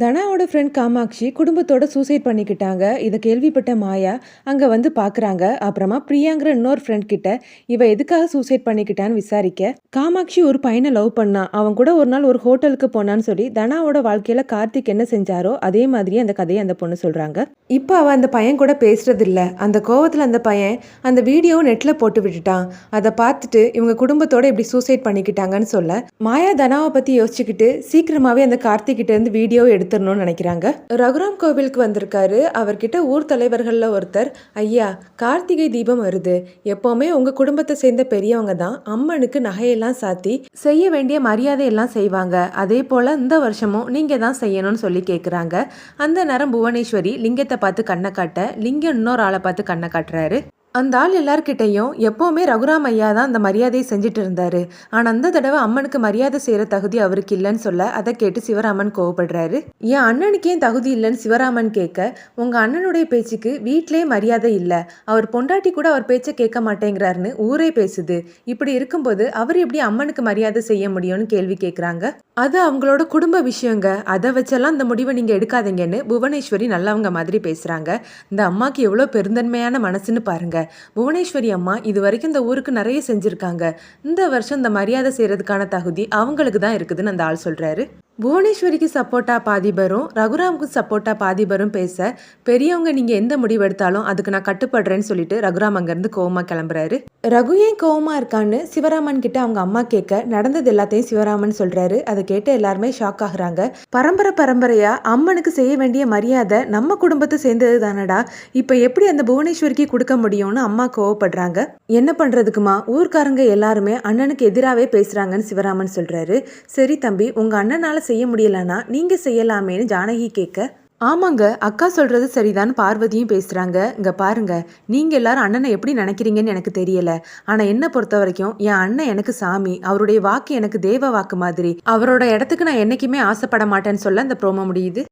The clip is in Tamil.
தனாவோட ஃப்ரெண்ட் காமாட்சி குடும்பத்தோட சூசைட் பண்ணிக்கிட்டாங்க. இதை கேள்விப்பட்ட மாயா அங்கே வந்து பார்க்குறாங்க அப்புறமா பிரியாங்கிற இன்னொரு ஃப்ரெண்ட் கிட்ட இவ எதுக்காக சூசைட் பண்ணிக்கிட்டான்னு விசாரிக்க. காமாட்சி ஒரு பையனை லவ் பண்ணா. அவன் கூட ஒரு நாள் ஒரு ஹோட்டலுக்கு போனான்னு சொல்லி தனாவோட வாழ்க்கையில் கார்த்திக் என்ன செஞ்சாரோ அதே மாதிரி அந்த கதையை அந்த பொண்ணு சொல்கிறாங்க இப்போ அவள் அந்த பையன் கூட பேசுகிறதில்ல அந்த கோவத்தில் அந்த பையன் அந்த வீடியோ நெட்டில் போட்டு விட்டுட்டான். அதை பார்த்துட்டு இவங்க குடும்பத்தோட இப்படி சூசைட் பண்ணிக்கிட்டாங்கன்னு சொல்ல மாயா தனாவை பற்றி யோசிச்சுக்கிட்டு சீக்கிரமாகவே அந்த கார்த்திக் கிட்ட இருந்து வீடியோ எடுத்துடணும்னு நினைக்கிறாங்க. ரகுராம் கோவிலுக்கு வந்திருக்காரு. அவர்கிட்ட ஊர் தலைவர்களில் ஒருத்தர் ஐயா கார்த்திகை தீபம் வருது. எப்பவுமே உங்க குடும்பத்தை சேர்ந்த பெரியவங்க தான். அம்மனுக்கு நகையெல்லாம் சாத்தி செய்ய வேண்டிய மரியாதை எல்லாம் செய்வாங்க. அதே போல இந்த வருஷமும் நீங்க தான் செய்யணும்னு சொல்லி கேட்குறாங்க அந்த நேரம் புவனேஸ்வரி லிங்கத்தை பார்த்து கண்ணை காட்ட லிங்கம் இன்னொரு ஆளை பார்த்து கண்ணை காட்டுறாரு. அந்த ஆள் எல்லார்கிட்டையும் எப்போவுமே ரகுராம் ஐயா தான் அந்த மரியாதையை செஞ்சுட்டு இருந்தாரு. ஆனால் அந்த தடவை அம்மனுக்கு மரியாதை செய்கிற தகுதி அவருக்கு இல்லைன்னு சொல்ல அதை கேட்டு சிவராமன் கோவப்படுறாரு. என் அண்ணனுக்கு ஏன் தகுதி இல்லைன்னு சிவராமன் கேட்க உங்கள் அண்ணனுடைய பேச்சுக்கு வீட்டிலே மரியாதை இல்லை. அவர் பொண்டாட்டி கூட அவர் பேச்சை கேட்க மாட்டேங்கிறாருன்னு ஊரே பேசுது. இப்படி இருக்கும்போது அவர் எப்படி அம்மனுக்கு மரியாதை செய்ய முடியும்னு கேள்வி கேட்குறாங்க? அது அவங்களோட குடும்ப விஷயங்க. அதை வச்செல்லாம் இந்த முடிவை நீங்கள் எடுக்காதீங்கன்னு புவனேஸ்வரி நல்லவங்க மாதிரி பேசுகிறாங்க இந்த அம்மாக்கு எவ்வளோ பெருந்தன்மையான மனசுன்னு பாருங்கள் புவனேஸ்வரி அம்மா இது வரைக்கும் இந்த ஊருக்கு நிறைய செஞ்சுருக்காங்க. இந்த வருஷம் இந்த மரியாதை செய்கிறதுக்கான தகுதி அவங்களுக்கு தான் இருக்குதுன்னு அந்த ஆள் சொல்கிறாரு புவனேஸ்வரிக்கு சப்போர்ட்டாக பாதி பேரும் ரகுராமுக்கு சப்போர்ட்டாக பாதி பேரும் பேச பெரியவங்க நீங்கள் எந்த முடிவு எடுத்தாலும் அதுக்கு நான் கட்டுப்படுறேன்னு சொல்லிட்டு ரகுராம் அங்கேருந்து கோவமாக கிளம்புறாரு. ரகு ஏன் கோவமாக இருக்கான்னு சிவராமன் கிட்ட அவங்க அம்மா கேட்க நடந்தது எல்லாத்தையும் சிவராமன் சொல்கிறாரு அதை கேட்டு எல்லாருமே ஷாக் ஆகுறாங்க. பரம்பரை பரம்பரையாக அம்மனுக்கு செய்ய வேண்டிய மரியாதை நம்ம குடும்பத்தை சேர்ந்தது தானடா. இப்போ எப்படி அந்த புவனேஸ்வரிக்கு கொடுக்க முடியும்னு அம்மா கோவப்படுறாங்க. என்ன பண்ணுறதுக்குமா ஊர்க்காரங்க எல்லாருமே அண்ணனுக்கு எதிராகவே பேசுகிறாங்கன்னு சிவராமன் சொல்கிறாரு சரி தம்பி உங்கள் அண்ணனால செய்ய முடியலன்னா நீங்க செய்யலாமேன்னு ஜானகி கேட்க ஆமாங்க அக்கா சொல்றது சரிதான் பார்வதியும் பேசுறாங்க. இங்க பாருங்க நீங்க எல்லாரும் அண்ணனை எப்படி நினைக்கிறீங்கன்னு எனக்கு தெரியல. ஆனா என்ன பொறுத்த வரைக்கும் என் அண்ணன் எனக்கு சாமி. அவருடைய வாக்கு எனக்கு தேவ வாக்கு மாதிரி. அவரோட இடத்துக்கு நான் என்னைக்குமே ஆசைப்பட மாட்டேன்னு சொல்ல அந்த ப்ரோமோ முடியுது.